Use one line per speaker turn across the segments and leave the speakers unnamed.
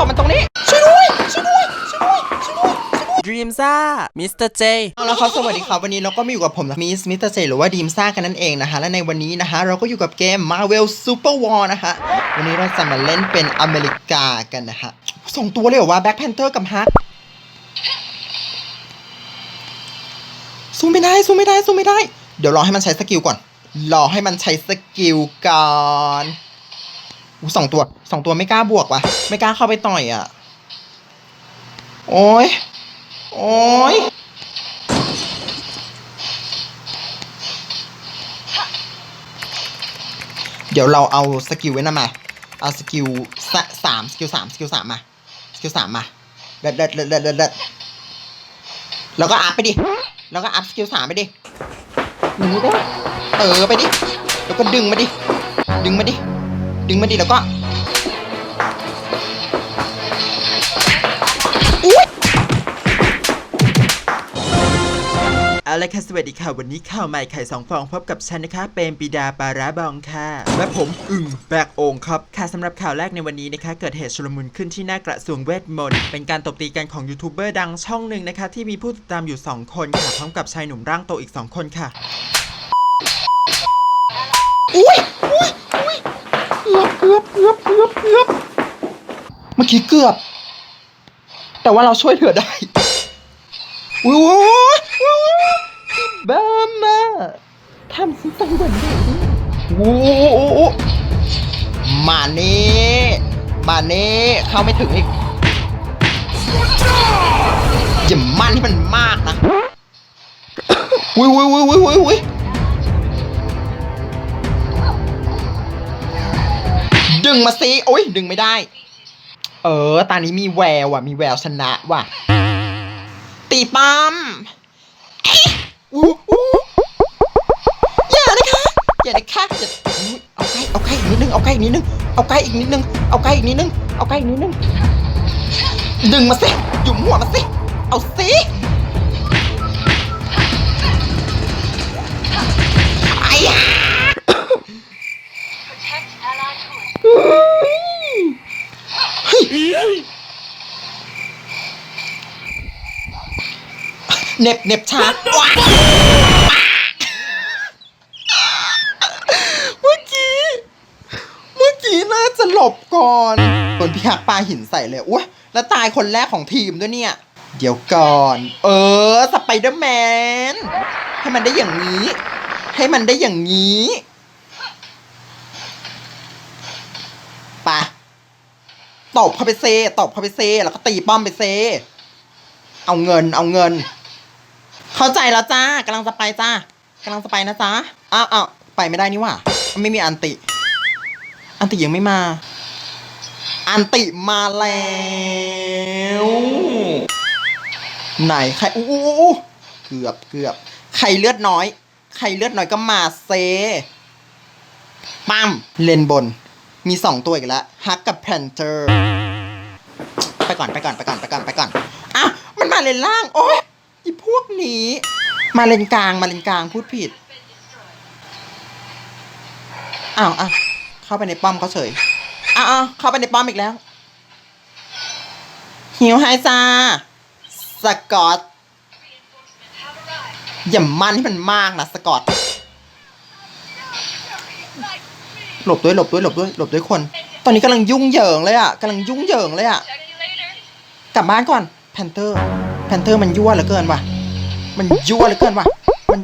ตบมันตรงนี้ ช่วยด้วย ช่วยด้วย ช่วยด้วย ช่วยด้วย
ดรีมซ่ามิสเตอร์เจ
เอาละครับสวัสดีครับ วันนี้เราก็มาอยู่กับผมมิสมิสเตอร์เจหรือว่าดีมซ่ากันนั่นเองนะคะ และในวันนี้นะคะ เราก็อยู่กับเกม Marvel Super War นะคะวันนี้เราจะมาเล่นเป็นอเมริกากันนะคะส่งตัวเลยเหรอวะแบ็คแพนเทอร์กับฮักสู้ไม่ได้สู้ไม่ได้สู้ไม่ได้ เดี๋ยวรอให้มันใช้สกิลก่อน รอให้มันใช้สกิลก่อน อู้สองตัวสองตัวไม่กล้าบวกว่ะ ไม่กล้าเข้าไปต่อยอะ โอ้ย โอ้ยเดี๋ยวเราเอาสกิลไว้นะมา เอาสกิลสะสามสกิลสามสกิลสามมา สกิลสามมาเด็ดเด็ดเด็ดเด็ดเด็ดเด็ดแล้วก็อัพไปดิ แล้วก็อัพสกิลสามไปดิหนีได้เออไปดิ แล้วก็ดึงมาดิ ดึงมาดิ ดึงมาดิแล้วก็อุ้ย
เอาละค่ะสวัสดีค่ะ วันนี้ข่าวใหม่ไข่สองฟองพบกับฉันนะคะ เป็นปิดาปาราบองค่ะ และผมอึ่งแบกโองครับค่ะสำหรับข่าวแรกในวันนี้นะคะ เกิดเหตุชุลมุนขึ้นที่หน้ากระทรวงเวทมนต์เป็นการตบตีกันของยูทูบเบอร์ดังช่องหนึ่งนะคะ ที่มีผู้ติดตามอยู่ 2 คนค่ะ พร้อมกับชายหนุ่มร่างโตอีก 2 คนค่ะ
อุ้ยอุ้ยอุ้ยเกื อบเกือบเกือบเกือบเกือบเมื่อกี้เกือบ แต่ว่าเราช่วยเหลือได้อุ้ยอุ้ยอุ้ยอุ้ยบ้ามาทำสิตังเหมือนเด็กโอ้โหมาเน่มาเน่เข้าไม่ถึงอีกอย่ามั่นให้มันมากนะอุ้ยอุ้ยอุ้ยอุ้ยอุ้ย ดึงมาสิโอ้ยดึงไม่ได้ เออตอนนี้มีแววว่ะ มีแววชนะว่ะ ตีปั๊มอู้อู้อย่านะคะอย่านะคะอย่าเอาใกล้เอาใกล้อีกนิดนึงเอาใกล้อีกนิดนึงเอาใกล้อีกนิดนึงเอาใกล้อีกนิดนึงเอาใกล้อีกนิดนึงดึงมาสิหยุมหัวมาสิเอาสิ เน็บเน็บชาว้าเมื่อกี้ เมื่อกี้น่าจะหลบก่อนโดนพี่ฮักปาหินใส่เลยอุ้ยแล้วตายคนแรกของทีมด้วยเนี่ย เดี๋ยวก่อน เออ สไปเดอร์แมน ให้มันได้อย่างนี้ ให้มันได้อย่างนี้ปะตบเข้าไปเซตบเข้าไปเซ แล้วก็ตีป้อมไปเซ เอาเงิน เอาเงิน เข้าใจแล้วจ้ากำลังจะไปจ้ากำลังจะไปนะจ้าอ้าวอ้าวไปไม่ได้นี่หว่า ไม่มีอันติ อันติยังไม่มา อันติมาแล้วไหนใครอู้อู้เกือบเกือบใครเลือดน้อย ใครเลือดน้อยก็มาเซปั๊มเลนบน มีสองตัวอีกแล้วฮักกับแพนเทอร์ไปก่อนไปก่อนไปก่อนไปก่อนไปก่อนอ้าวมันมาเลนล่าง โอ๊ย อีพวกนี้ มาเลนกลางมาเลนกลางพูดผิด อ้าวอะเข้าไปในป้อมเขาเฉยอ้าวเข้าไปในป้อมอีกแล้ว หิวไฮจ้าสกอตอย่ามันให้มันมากนะสกอตหลบด้วยหลบด้วยหลบด้วยหลบด้วยคน ตอนนี้กำลังยุ่งเหยิงเลยอะกำลังยุ่งเหยิงเลยอะ กลับบ้านก่อนแพนเทอร์ แพนเทอร์มันยั่วเหลือเกินว่ะ มันยั่วเหลือเกินว่ะ มัน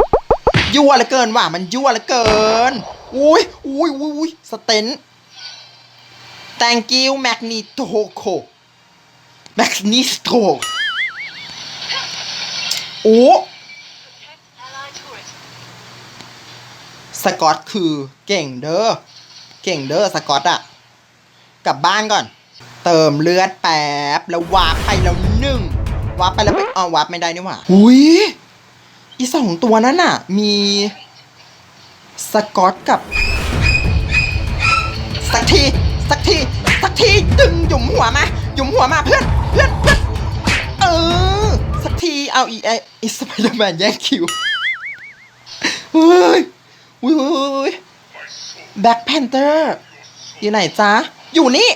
ยั่วเหลือเกินว่ะ มันยั่วเหลือเกิน อุ้ยอุ้ยอุ้ยอุ้ยสเตน thank you Magneto Magneto โอ้สกอตคือเก่งเด้อ เก่งเด้อสกอตอะกลับบ้านก่อน เติมเลือดแป๊บ แล้ววาไปแล้วหนึ่ง วาร์ปไปแล้วไปอ๋อวาร์ปไม่ได้นี่หว่าหุยอีสองตัวนั้นน่ะ มีสกอตกับ สักที สักที สักทีดึงหยุมหัวมาหยุมหัวมาเพื่อนเพื่อนเพื่อนเออ สักทีเอาอีไออีสไปเดอร์แมนแย่งคิวเฮ้ยอุ้ยอุ้ยอุ้ยแบ็คแพนเตอร์อยู่ไหนจ๊ะ อยู่นี่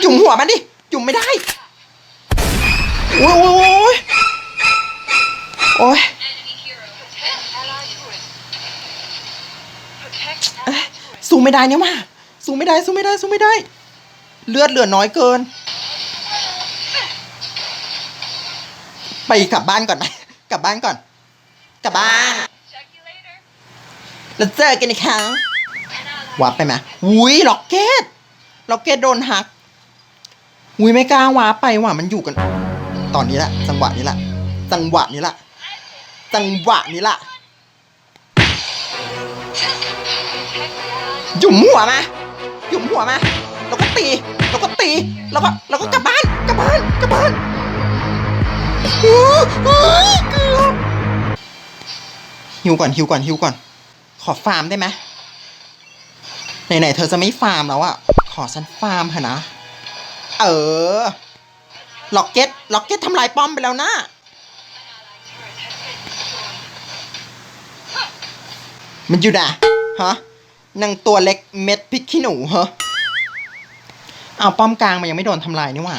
หยุมหัวมันดิหยุมไม่ได้โอ้ยโอ้ยโอ้ยโอ้ย
Enemy hero. Protect allied turret. Protect
เอ้ยสู้ไม่ได้เนี่ยมาสู้ไม่ได้สู้ไม่ได้สู้ไม่ได้ เลือดเหลือน้อยเกิน ไปกลับบ้านก่อนไหมกลับบ้านก่อน กลับบ้านแล้วเจอกันอีกครั้งวาร์ปไปไหมอุ้ยล็อกเก็ตล็อกเก็ตโดนหักอุ้ยไม่กล้าวาร์ปไปว่ะมันอยู่กัน ตอนนี้แหละ จังหวะนี้แหละ จังหวะนี้แหละ จังหวะนี้แหละหยุมหัวมาหยุมหัวมาแล้วก็ตีแล้วก็ตีแล้วก็แล้วก็กลับบ้านกลับบ้านกลับบ้านอู้หูยเกือบฮิวก่อนฮิวก่อนฮิวก่อน ขอฟาร์มได้ไหมไหนๆเธอจะไม่ฟาร์มแล้วอะขอฉันฟาร์มเถอะนะ เออ ล็อกเก็ตล็อกเก็ตทำลายป้อมไปแล้วนะมันอยู่นะฮะนางตัวเล็กเม็ดพริกขี้หนูเหรอเอาป้อมกลางมันยังไม่โดนทำลายนี่หว่า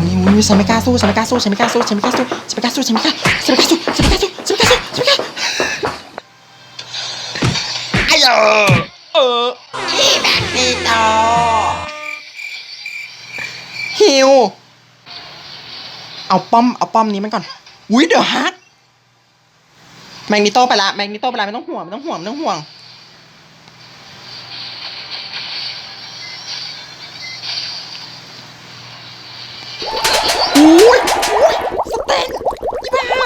นี่อุ้ยฉันไม่กล้าสู้ฉันไม่กล้าสู้ฉันไม่กล้าสู้ฉันไม่กล้าสู้ฉันไม่กล้าสู้ฉันไม่กล้าฉันไม่กล้าสู้ฉันไม่กล้าสู้ฉันไม่กล้าสู้ฉันไม่กล้าไอ้เอ เอาป้อมเอาป้อมนี้มันก่อนอุ้ยเดี๋ยวฮักแมกนิโตไปละแมกนิโตไปละไม่ต้องห่วงไม่ต้องห่วงไม่ต้องห่วงอุ้ยอุ้ยสเตนยี่บ้า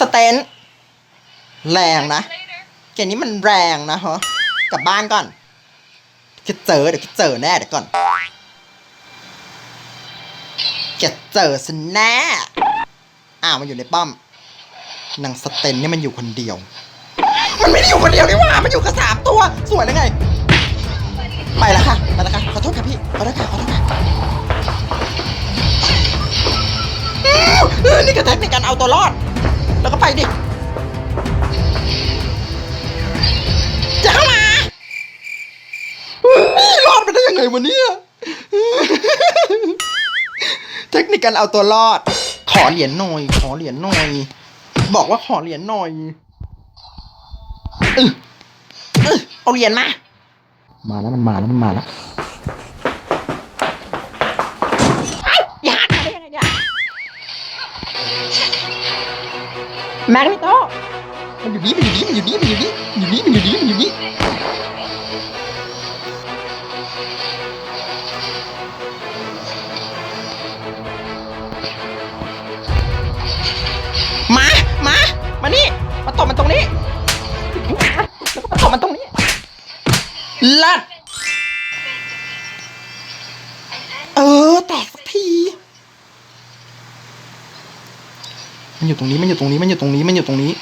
สเตนแรงนะเกมนี้มันแรงนะฮะกลับบ้านก่อนแกเจอเดี๋ยวแกเจอแน่เดี๋ยวก่อนแก เจอฉันแน่อ้าวมันอยู่ในป้อมนางสเตนเนี่ยมันอยู่คนเดียว มันไม่ได้อยู่คนเดียวนี่หว่า มันอยู่กันสามตัว สวยแล้ไง ไปแล้วค่ะไปแล้วค่ะ ขอโทษค่ะพี่ ขอโทษค่ะ ขอโทษค่ะอือนี่กระแทกในการเอาตัวรอด แล้วก็ไปดิจะเข้ามารอดไปได้ยังไงวะเนี่ย เทคนิคการเอาตัวรอด ขอเหรียญหน่อย ขอเหรียญหน่อย บอกว่าขอเหรียญหน่อยเออเออเอาเหรียญมา มาแล้วมันมาแล้วมันมาแล้วเอ้าอย่าหักมาได้ยังไงเนี่ยแมกนิโตมันอยู่นี่มันอยู่นี่มันอยู่นี่มันอยู่นี่มันอยู่นี่มันอยู่นี่มันอยู่นี่ ตบมันตรงนี้ แล้วก็มาตบมันตรงนี้ลัดเออ แตกสักที มันอยู่ตรงนี้ มันอยู่ตรงนี้ มันอยู่ตรงนี้ มันอยู่ตรงนี้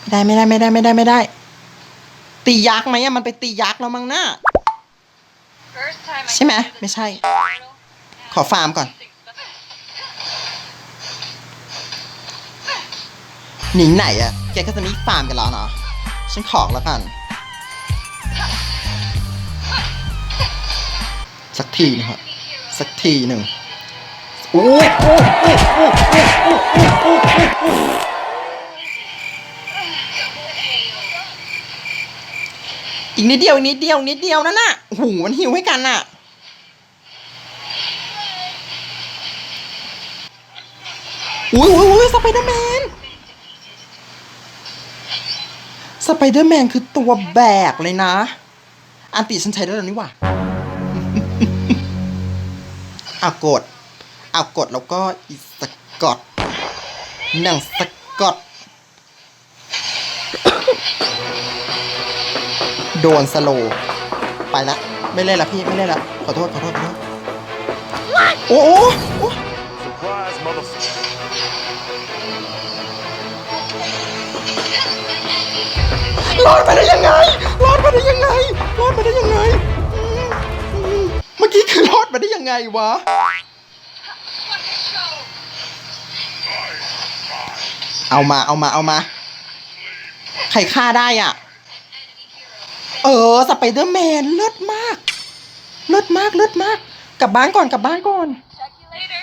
ไม่ได้ไม่ได้ไม่ได้ไม่ได้ไม่ได้ ตียักษ์ไหมอะมันไปตียักษ์แล้วมั้งน่า
First time I
ใช่ไหม ไม่ใช่ ขอฟาร์มก่อน หนีไหนอะแกก็จะมีฟาร์มกันแล้วเนาะฉันขอแล้วกัน สักทีนะครับสักทีหนึ่งโอ้อีกนิดเดียวนิดเดียวนิดเดียวนั่นน่ะหูมันหิวให้กันน่ะอุ้ยอุ้ยอุ้ยสไปเดอร์แมน สไปเดอร์แมนคือตัวแบกเลยนะ อันติฉันใช้ได้แล้วนี่หว่าเอากดเอากดแล้วก็อีสกอตหนังสกอตโดนสโล ไปละ ไม่เล่นละพี่ ไม่เล่นละ ขอโทษ ขอโทษขอโทษโอ้โอ้ รอดไปได้ยังไง รอดไปได้ยังไง รอดไปได้ยังไงอืมอืมเมื่อกี้คือรอดไปได้ยังไงวะ เอามา เอามา เอามา ใครฆ่าได้อะ เออ สไปเดอร์แมนเลิศมาก เลิศมาก เลิศมาก กลับบ้านก่อน กลับบ้านก่อน
Check you later.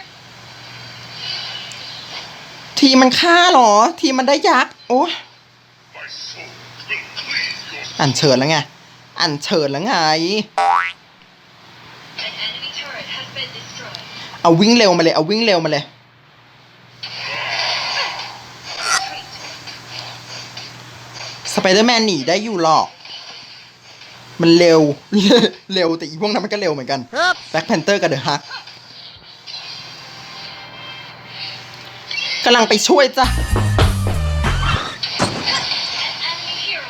ทีมันฆ่าเหรอ ทีมันได้ยักษ์ โอ้
My soul
อันเชิญแล้วไง อันเชิญแล้วไง
An enemy turret has been destroyed.
เอาวิ่งเร็วมาเลย เอาวิ่งเร็วมาเลยสไปเดอร์แมนหนีได้อยู่หรอก มันเร็ว เร็วแต่อีพวกนั้นมันก็เร็วเหมือนกันแบ็คแพนเตอร์กับเดอะฮักกำลังไปช่วยจ้ะ
An enemy hero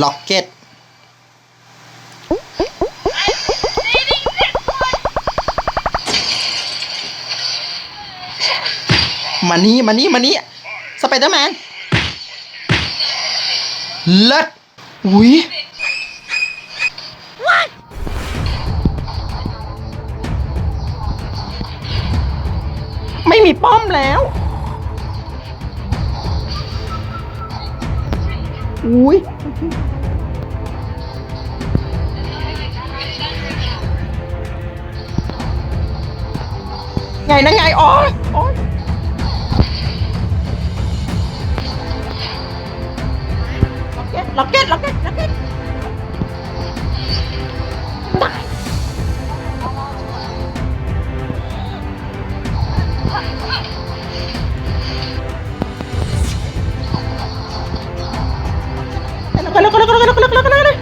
ล็อกเก็ต
Saving this one.
มานี่มานี่มานี่สไปเดอร์แมนเลิศอุ้ยไม่มีป้อมแล้ว อุ้ย ไงนะไงโอ้ยโอ้ยล็อกเก็ตล็อกเก็ตล็อกเก็ต ล้วไปแล้วไปแล้วไ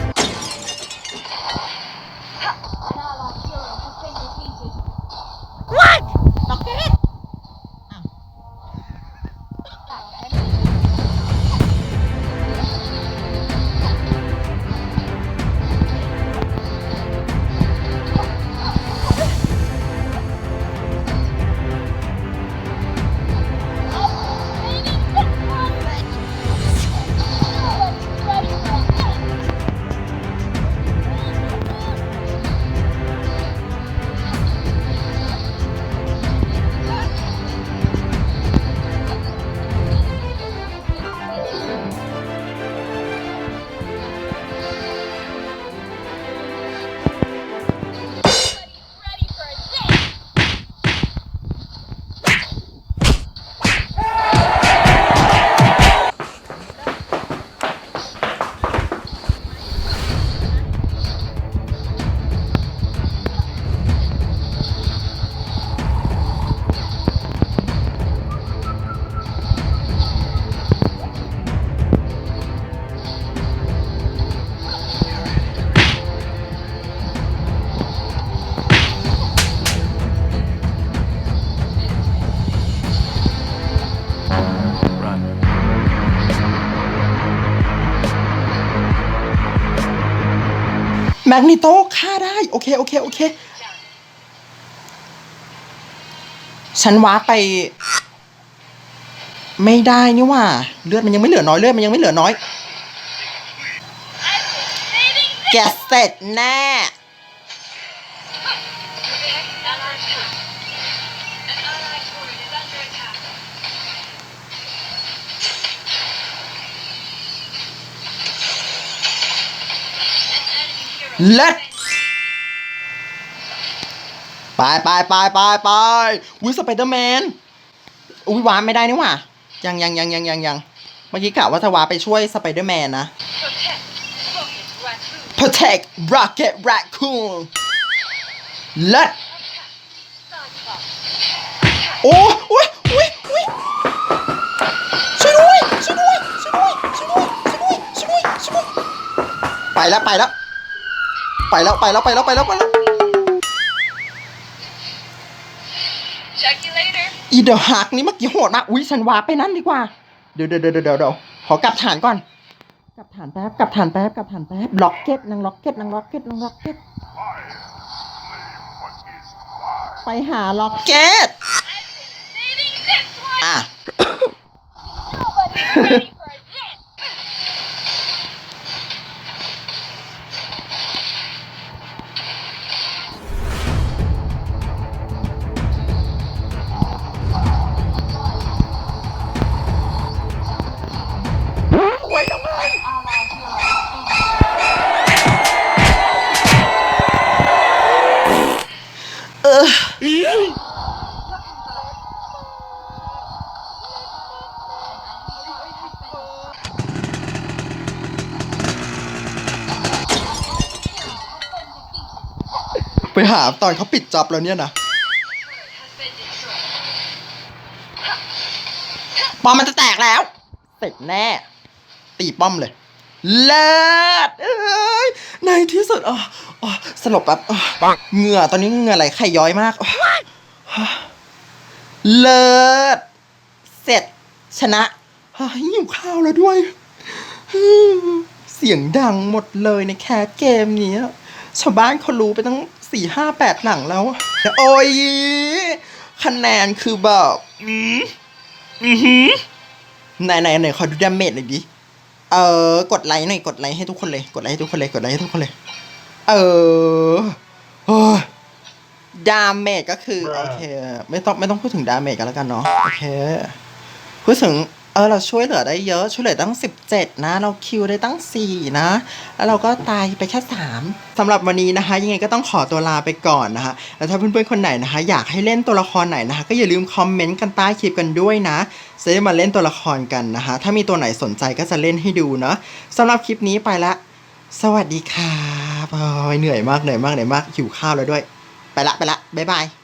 แมกนิโตฆ่าได้ โอเค โอเค โอเค ฉันว้าไป ไม่ได้นี่ว่า เลือดมันยังไม่เหลือน้อย เลือดมันยังไม่เหลือน้อย แกเสร็จแน่
enemy hero has
Let-
been
ไปไปไปไปไปอุ้ยสไปเดอร์แมนอุ้ยว้าไม่ได้นี่หว่ายังยังยังยังยังยังเมื่อกี้กะว่าจะว้าไปช่วยสไปเดอร์แมนนะ
protect rocket Raccoon.
เลิศ
Cyclops.
โอ้โอ้ยโอ้ยโอ้ยช่วยด้วยช่วยด้วยช่วยด้วยช่วยด้วยช่วยด้วยช่วยด้วยช่วยด้วยไปแล้วไปแล้ว ไปแล้วไปแล้วไปแล้วไปแล้วไปแล้ว
Check you later.
อีเดอะฮักนี่เมื่อกี้โหดมาก อุ้ยฉันวาร์ปไปนั่นดีกว่า เดี๋ยวเดี๋ยวเดี๋ยวเดี๋ยวเดี๋ยวขอกลับฐานก่อน กลับฐานแป๊บ กลับฐานแป๊บ กลับฐานแป๊บ ล็อกเก็ตนางล็อกเก็ตนางล็อกเก็ตนางล็อกเก็ต ไปหาล็อกเก็ต
Saving this one.
อะ
Nobody's
หาตอนเขาปิดจ็อบแล้วเนี่ยนะ
has been destroyed.
ป้อมมันจะแตกแล้ว เสร็จแน่ ตีป้อมเลยเลิศเอ้ยในที่สุดอ๋ออ๋อสลบแบบเหงื่อตอนนี้เหงื่อไหลไข่ย้อยมากอ๋อเลิศเสร็จชนะเฮ้ยหิวข้าวแล้วด้วย เสียงดังหมดเลยในแคสเกมนี้ชาวบ้านเขารู้ไปตั้ง สี่ห้าแปดหลังแล้วแล้ว โอ้ยคะแนนคือแบบอืมอือหือไหนไหนไหนขอดูดาเมจหน่อยดิ เออ กดไลค์หน่อยกดไลค์ให้ทุกคนเลย กดไลค์ให้ทุกคนเลย กดไลค์ให้ทุกคนเลย เออโอ้ยดาเมจก็คือ โอเค ไม่ต้องไม่ต้องพูดถึงดาเมจกันแล้วกันเนาะ โอเค พูดถึง เออเราช่วยเหลือได้เยอะช่วยเหลือตั้ง 17 นะ เราคิวได้ตั้ง 4 นะ แล้วเราก็ตายไปแค่ 3สำหรับวันนี้นะคะ ยังไงก็ต้องขอตัวลาไปก่อนนะคะ แล้วถ้าเพื่อนๆคนไหนนะคะ อยากให้เล่นตัวละครไหนนะคะ ก็อย่าลืมคอมเมนต์กันใต้คลิปกันด้วยนะจะได้มาเล่นตัวละครกันนะคะ ถ้ามีตัวไหนสนใจก็จะเล่นให้ดูเนาะสำหรับคลิปนี้ไปละ สวัสดีครับโอ้ยเหนื่อยมากเหนื่อยมากเหนื่อยมากหิวข้าวแล้วด้วย ไปละไปละบ๊ายบาย